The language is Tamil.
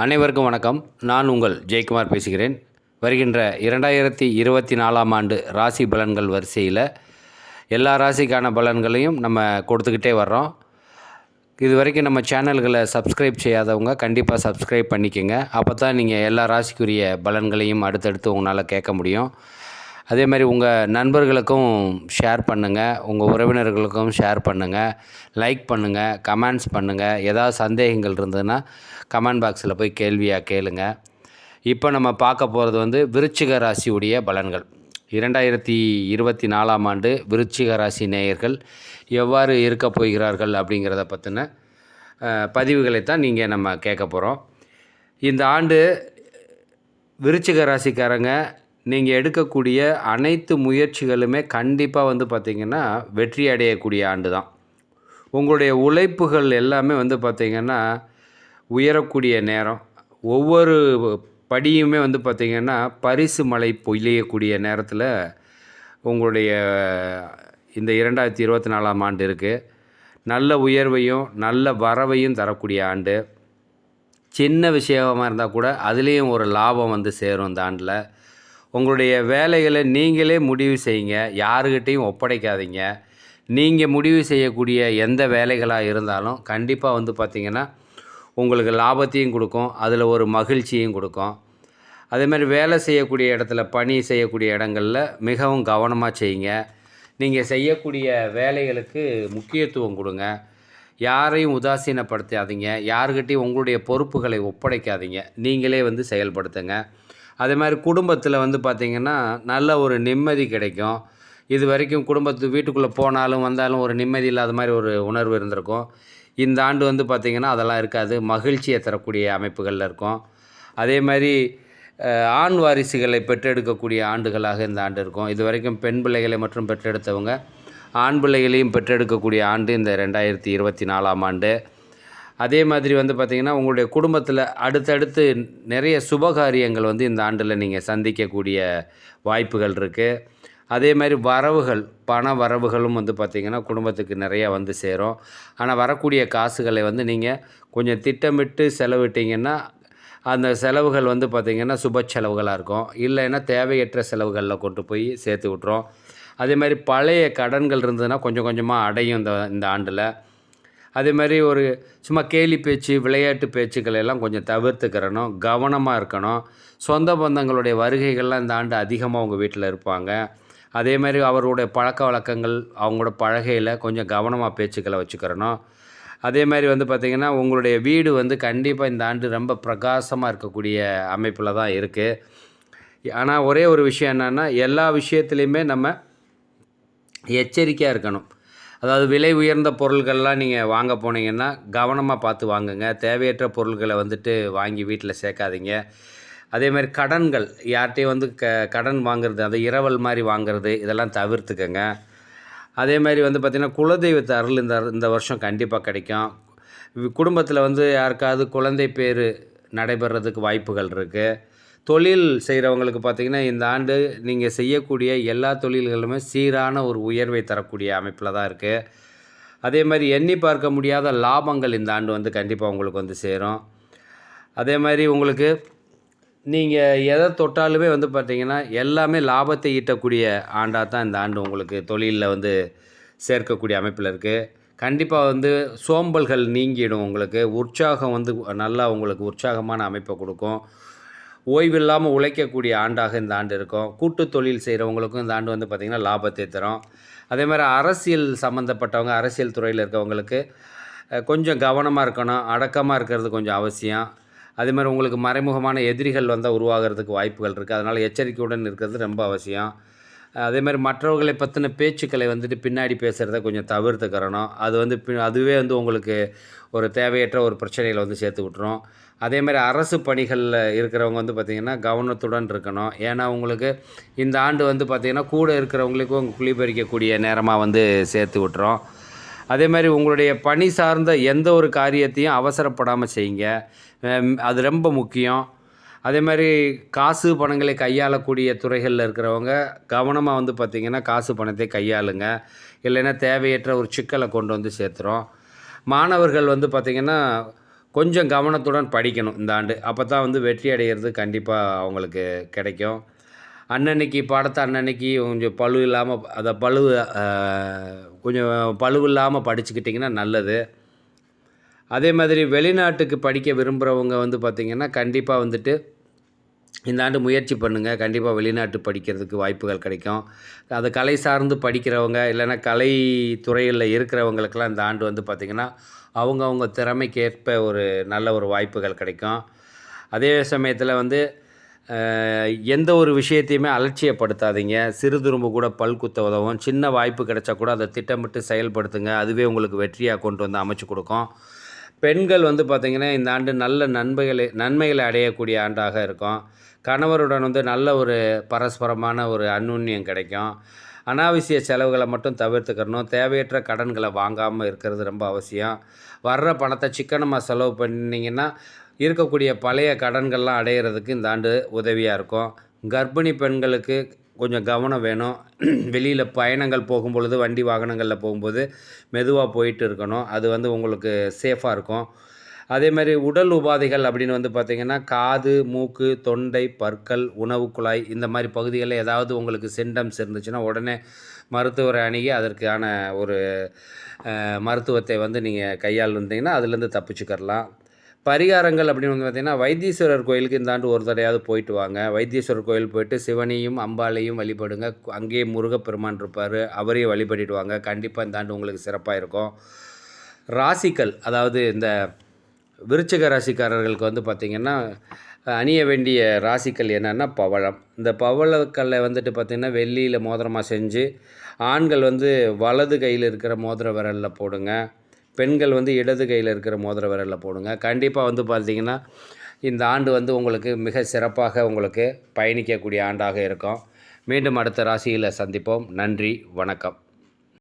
அனைவருக்கும் வணக்கம். நான் உங்கள் ஜெயக்குமார் பேசுகிறேன். வருகின்ற இரண்டாயிரத்தி இருபத்தி நாலாம் ஆண்டு ராசி பலன்கள் வரிசையில் எல்லா ராசிக்கான பலன்களையும் நம்ம கொடுத்துக்கிட்டே வர்றோம். இது வரைக்கும் நம்ம சேனல்களை சப்ஸ்கிரைப் செய்யாதவங்க கண்டிப்பாக சப்ஸ்கிரைப் பண்ணிக்கோங்க. அப்போ தான் நீங்கள் எல்லா ராசிக்குரிய பலன்களையும் அடுத்தடுத்து உங்களால் கேட்க முடியும். அதே மாதிரி உங்கள் நண்பர்களுக்கும் ஷேர் பண்ணுங்கள் உங்கள் உறவினர்களுக்கும் ஷேர் பண்ணுங்கள் லைக் பண்ணுங்கள் கமெண்ட்ஸ் பண்ணுங்கள் ஏதாவது சந்தேகங்கள் இருந்ததுன்னா கமெண்ட் பாக்ஸில் போய் கேள்வியாக கேளுங்க. இப்போ நம்ம பார்க்க போகிறது வந்து விருச்சிக ராசியுடைய பலன்கள். இரண்டாயிரத்தி இருபத்தி நாலாம் ஆண்டு விருச்சிக ராசி நேயர்கள் எவ்வாறு இருக்க போகிறார்கள் அப்படிங்கிறத பற்றின பதிவுகளை தான் நீங்கள் நம்ம கேட்க போகிறோம் இந்த ஆண்டு விருச்சிக ராசிக்காரங்க நீங்கள் எடுக்கக்கூடிய அனைத்து முயற்சிகளுமே கண்டிப்பாக வந்து பார்த்திங்கன்னா வெற்றி அடையக்கூடிய ஆண்டு தான் உங்களுடைய உழைப்புகள் எல்லாமே வந்து பார்த்திங்கன்னா உயரக்கூடிய நேரம். ஒவ்வொரு படியுமே வந்து பார்த்திங்கன்னா பரிசு மழை பொழியக்கூடிய நேரத்தில் உங்களுடைய இந்த இரண்டாயிரத்தி இருபத்தி நாலாம் ஆண்டு இருக்குது நல்ல உயர்வையும் நல்ல வரவையும் தரக்கூடிய ஆண்டு. சின்ன விஷயமாக இருந்தால் கூட அதுலேயும் ஒரு லாபம் வந்து சேரும் இந்த ஆண்டில். உங்களுடைய வேலைகளை நீங்களே முடிவு செய்யுங்க. யாருக்கிட்டேயும் ஒப்படைக்காதீங்க. நீங்கள் முடிவு செய்யக்கூடிய எந்த வேலைகளாக இருந்தாலும் கண்டிப்பாக வந்து பார்த்திங்கன்னா உங்களுக்கு லாபத்தையும் கொடுக்கும். அதில் ஒரு மகிழ்ச்சியும் கொடுக்கும். அதேமாதிரி வேலை செய்யக்கூடிய இடத்துல பணி செய்யக்கூடிய இடங்களில் மிகவும் கவனமாக செய்யுங்க. நீங்கள் செய்யக்கூடிய வேலைகளுக்கு முக்கியத்துவம் கொடுங்க. யாரையும் உதாசீனப்படுத்தாதீங்க. யாருக்கிட்டையும் உங்களுடைய பொறுப்புகளை ஒப்படைக்காதீங்க. நீங்களே வந்து செயல்படுத்துங்க. அதே மாதிரி குடும்பத்தில் வந்து பார்த்திங்கன்னா நல்ல ஒரு நிம்மதி கிடைக்கும். இது வரைக்கும் குடும்பத்து வீட்டுக்குள்ளே போனாலும் வந்தாலும் ஒரு நிம்மதி இல்லாத மாதிரி ஒரு உணர்வு இருந்திருக்கும். இந்த ஆண்டு வந்து பார்த்திங்கன்னா அதெல்லாம் இருக்காது. மகிழ்ச்சியை தரக்கூடிய அமைப்புகளில் இருக்கும். அதே மாதிரி ஆண் வாரிசுகளை பெற்றெடுக்கக்கூடிய ஆண்டுகளாக இந்த ஆண்டு இருக்கும். இது வரைக்கும் பெண் பிள்ளைகளை மற்றும் பெற்றெடுத்தவங்க ஆண் பிள்ளைகளையும் பெற்றெடுக்கக்கூடிய ஆண்டு இந்த ரெண்டாயிரத்தி இருபத்தி நாலாம் ஆண்டு. அதே மாதிரி வந்து பார்த்திங்கன்னா உங்களுடைய குடும்பத்தில் அடுத்தடுத்து நிறைய சுபகாரியங்கள் வந்து இந்த ஆண்டில் நீங்கள் சந்திக்கக்கூடிய வாய்ப்புகள் இருக்குது அதே மாதிரி வரவுகள் பண வரவுகளும் வந்து பார்த்திங்கன்னா குடும்பத்துக்கு நிறையா வந்து சேரும். ஆனால் வரக்கூடிய காசுகளை வந்து நீங்கள் கொஞ்சம் திட்டமிட்டு செலவிட்டிங்கன்னா அந்த செலவுகள் வந்து பார்த்திங்கன்னா சுப செலவுகளாக இருக்கும். இல்லைன்னா தேவையற்ற செலவுகளில் கொண்டு போய் சேர்த்து விட்ரும் அதே மாதிரி பழைய கடன்கள் இருந்ததுன்னா கொஞ்சம் கொஞ்சமாக அடையும் இந்த இந்த ஆண்டில். அதே மாதிரி ஒரு சும்மா கேலி பேச்சு விளையாட்டு பேச்சுக்கள் எல்லாம் கொஞ்சம் தவிர்த்துக்கிறணும் கவனமாக இருக்கணும். சொந்த பந்தங்களுடைய வருகைகள்லாம் இந்த ஆண்டு அதிகமாக உங்கள் வீட்டில் இருப்பாங்க. அதே மாதிரி அவருடைய பழக்க வழக்கங்கள் அவங்களோட பழகையில் கொஞ்சம் கவனமாக பேச்சுக்களை வச்சுக்கிறணும். அதே மாதிரி வந்து பார்த்திங்கன்னா உங்களுடைய வீடு வந்து கண்டிப்பாக இந்த ஆண்டு ரொம்ப பிரகாசமாக இருக்கக்கூடிய அமைப்பில் தான் இருக்குது ஆனால் ஒரே ஒரு விஷயம் என்னென்னா எல்லா விஷயத்துலையுமே நம்ம எச்சரிக்கையாக இருக்கணும். அதாவது விலை உயர்ந்த பொருள்கள்லாம் நீங்கள் வாங்க போனீங்கன்னா கவனமாக பார்த்து வாங்குங்க. தேவையற்ற பொருள்களை வந்துட்டு வாங்கி வீட்டில் சேர்க்காதீங்க. அதே மாதிரி கடன்கள் யார்கிட்டையும் வந்து க கடன் வாங்குறது அந்த இரவல் மாதிரி வாங்குறது இதெல்லாம் தவிர்த்துக்கங்க. அதே மாதிரி வந்து பார்த்திங்கன்னா குலதெய்வத்து அருள் இந்த இந்த வருஷம் கண்டிப்பாக கிடைக்கும். குடும்பத்தில் வந்து யாருக்காவது குழந்தை பேர் நடைபெறதுக்கு வாய்ப்புகள் இருக்குது தொழில் செய்கிறவங்களுக்கு பார்த்திங்கன்னா இந்த ஆண்டு நீங்கள் செய்யக்கூடிய எல்லா தொழில்களுமே சீரான ஒரு உயர்வை தரக்கூடிய அமைப்பில் தான் இருக்குது அதே மாதிரி எண்ணி பார்க்க முடியாத லாபங்கள் இந்த ஆண்டு வந்து கண்டிப்பாக உங்களுக்கு வந்து சேரும். அதே மாதிரி உங்களுக்கு நீங்கள் எதை தொட்டாலுமே வந்து பார்த்திங்கன்னா எல்லாமே லாபத்தை ஈட்டக்கூடிய ஆண்டாக தான் இந்த ஆண்டு உங்களுக்கு தொழிலில் வந்து சேர்க்கக்கூடிய அமைப்பில் இருக்குது கண்டிப்பாக வந்து சோம்பல்கள் நீங்கிடும் உங்களுக்கு. உற்சாகம் வந்து நல்லா உங்களுக்கு உற்சாகமான அமைப்பை கொடுக்கும். ஓய்வில்லாமல் உழைக்கக்கூடிய ஆண்டாக இந்த ஆண்டு இருக்கும். கூட்டு தொழில் செய்கிறவங்களுக்கும் இந்த ஆண்டு வந்து பார்த்திங்கன்னா லாபத்தை தரும். அதே மாதிரி அரசியல் சம்மந்தப்பட்டவங்க அரசியல் துறையில் இருக்கவங்களுக்கு கொஞ்சம் கவனமாக இருக்கணும். அடக்கமாக இருக்கிறது கொஞ்சம் அவசியம். அதே மாதிரி உங்களுக்கு மறைமுகமான எதிரிகள் வந்தால் உருவாகிறதுக்கு வாய்ப்புகள் இருக்குது அதனால் எச்சரிக்கையுடன் இருக்கிறது ரொம்ப அவசியம். அதே மாதிரி மற்றவர்களை பற்றின பேச்சுக்களை வந்துட்டு பின்னாடி பேசுகிறத கொஞ்சம் தவிர்த்துக்கிறணும். அது வந்து பின் அதுவே வந்து உங்களுக்கு ஒரு தேவையற்ற ஒரு பிரச்சனையில் வந்து சேர்த்து விட்டுரும். அதே மாதிரி அரசு பணிகளில் இருக்கிறவங்க வந்து பார்த்திங்கன்னா கவனத்துடன் இருக்கணும். ஏன்னா உங்களுக்கு இந்த ஆண்டு வந்து பார்த்திங்கன்னா கூட இருக்கிறவங்களுக்கும் குளிபறிக்கக்கூடிய நேரமாக வந்து சேர்த்து விட்டுரும். அதே மாதிரி உங்களுடைய பணி சார்ந்த எந்த ஒரு காரியத்தையும் அவசரப்படாமல் செய்யுங்க. அது ரொம்ப முக்கியம். அதே மாதிரி காசு பணங்களை கையாளக்கூடிய துறைகளில் இருக்கிறவங்க கவனமாக வந்து பார்த்திங்கன்னா காசு பணத்தை கையாளுங்க. இல்லைன்னா தேவையற்ற ஒரு சிக்கலை கொண்டு வந்து சேர்த்துரும். மாணவர்கள் வந்து பார்த்திங்கன்னா கொஞ்சம் கவனத்துடன் படிக்கணும் இந்த ஆண்டு. அப்போ தான் வந்து வெற்றி அடைகிறது கண்டிப்பாக அவங்களுக்கு கிடைக்கும். அன்னன்னைக்கு பாடத்தை அன்னன்னைக்கு கொஞ்சம் பழு இல்லாமல் அதை பளு கொஞ்சம் பளு இல்லாமல் படிச்சுக்கிட்டிங்கன்னா நல்லது. அதே மாதிரி வெளிநாட்டுக்கு படிக்க விரும்புகிறவங்க வந்து பார்த்திங்கன்னா கண்டிப்பாக வந்துட்டு இந்த ஆண்டு முயற்சி பண்ணுங்கள் கண்டிப்பாக வெளிநாட்டு படிக்கிறதுக்கு வாய்ப்புகள் கிடைக்கும். அது கலை சார்ந்து படிக்கிறவங்க இல்லைன்னா கலை துறையில் இருக்கிறவங்களுக்கெல்லாம் இந்த ஆண்டு வந்து பார்த்திங்கன்னா அவங்கவுங்க திறமைக்கேற்ப ஒரு நல்ல ஒரு வாய்ப்புகள் கிடைக்கும். அதே சமயத்தில் வந்து எந்த ஒரு விஷயத்தையுமே அலட்சியப்படுத்தாதீங்க. சிறு துரும்பு கூட பல் குத்த உதவும். சின்ன வாய்ப்பு கிடைச்சா கூட அதை திட்டமிட்டு செயல்படுத்துங்க. அதுவே உங்களுக்கு வெற்றியாக கொண்டு வந்து அமைச்சு கொடுக்கும். பெண்கள் வந்து பார்த்திங்கன்னா இந்த ஆண்டு நல்ல நன்மைகளை நன்மைகளை அடையக்கூடிய ஆண்டாக இருக்கும். கணவருடன் வந்து நல்ல ஒரு பரஸ்பரமான ஒரு அந்யுன்யம் கிடைக்கும். அனாவசிய செலவுகளை மட்டும் தவிர்த்துக்கணும். தேவையற்ற கடன்களை வாங்காமல் இருக்கிறது ரொம்ப அவசியம். வர்ற பணத்தை சிக்கனமாக செலவு பண்ணிங்கன்னா இருக்கக்கூடிய பழைய கடன்கள்லாம் அடையிறதுக்கு இந்த ஆண்டு உதவியாக இருக்கும். கர்ப்பிணி பெண்களுக்கு கொஞ்சம் கவனம் வேணும். வெளியில் பயணங்கள் போகும்பொழுது வண்டி வாகனங்களில் போகும்போது மெதுவாக போயிட்டு இருக்கணும். அது வந்து உங்களுக்கு சேஃபாக இருக்கும். அதே மாதிரி உடல் உபாதைகள் அப்படின்னு வந்து பார்த்திங்கன்னா காது மூக்கு தொண்டை பற்கள் உணவு குழாய் இந்த மாதிரி பகுதிகளில் ஏதாவது உங்களுக்கு சிம்டம்ஸ் இருந்துச்சுன்னா உடனே மருத்துவரை அணுகி அதற்கான ஒரு மருத்துவத்தை வந்து நீங்கள் கையாள் இருந்தீங்கன்னா அதுலேருந்து தப்பிச்சுக்கரலாம் பரிகாரங்கள் அப்படின்னு வந்து பார்த்திங்கன்னா வைத்தீஸ்வரர் கோயிலுக்கு இந்த ஆண்டு ஒரு தடையாவது போயிட்டு வாங்க. வைத்தீஸ்வரர் கோயில் போயிட்டு சிவனையும் அம்பாளையும் வழிபடுங்க. அங்கேயே முருகப்பெருமான் இருப்பார் அவரையும் வழிபடிட்டு வாங்க. கண்டிப்பாக இந்த ஆண்டு உங்களுக்கு சிறப்பாக இருக்கும். ராசிக்கல் அதாவது இந்த விருச்சிக ராசிக்காரர்களுக்கு வந்து பார்த்திங்கன்னா அணிய வேண்டிய ராசிக்கல் என்னென்னா பவளம். இந்த பவளக்கல்லை வந்துட்டு பார்த்திங்கன்னா வெள்ளியில் மோதிரமாக செஞ்சு ஆண்கள் வந்து வலது கையில் இருக்கிற மோதிர விரலில் போடுங்க. பெண்கள் வந்து இடது கையில் இருக்கிற மோதிர விரலில் போடுங்க. கண்டிப்பாக வந்து பார்த்திங்கன்னா இந்த ஆண்டு வந்து உங்களுக்கு மிக சிறப்பாக உங்களுக்கு பயணிக்கக்கூடிய ஆண்டாக இருக்கும். மீண்டும் அடுத்த ராசியில் சந்திப்போம். நன்றி வணக்கம்.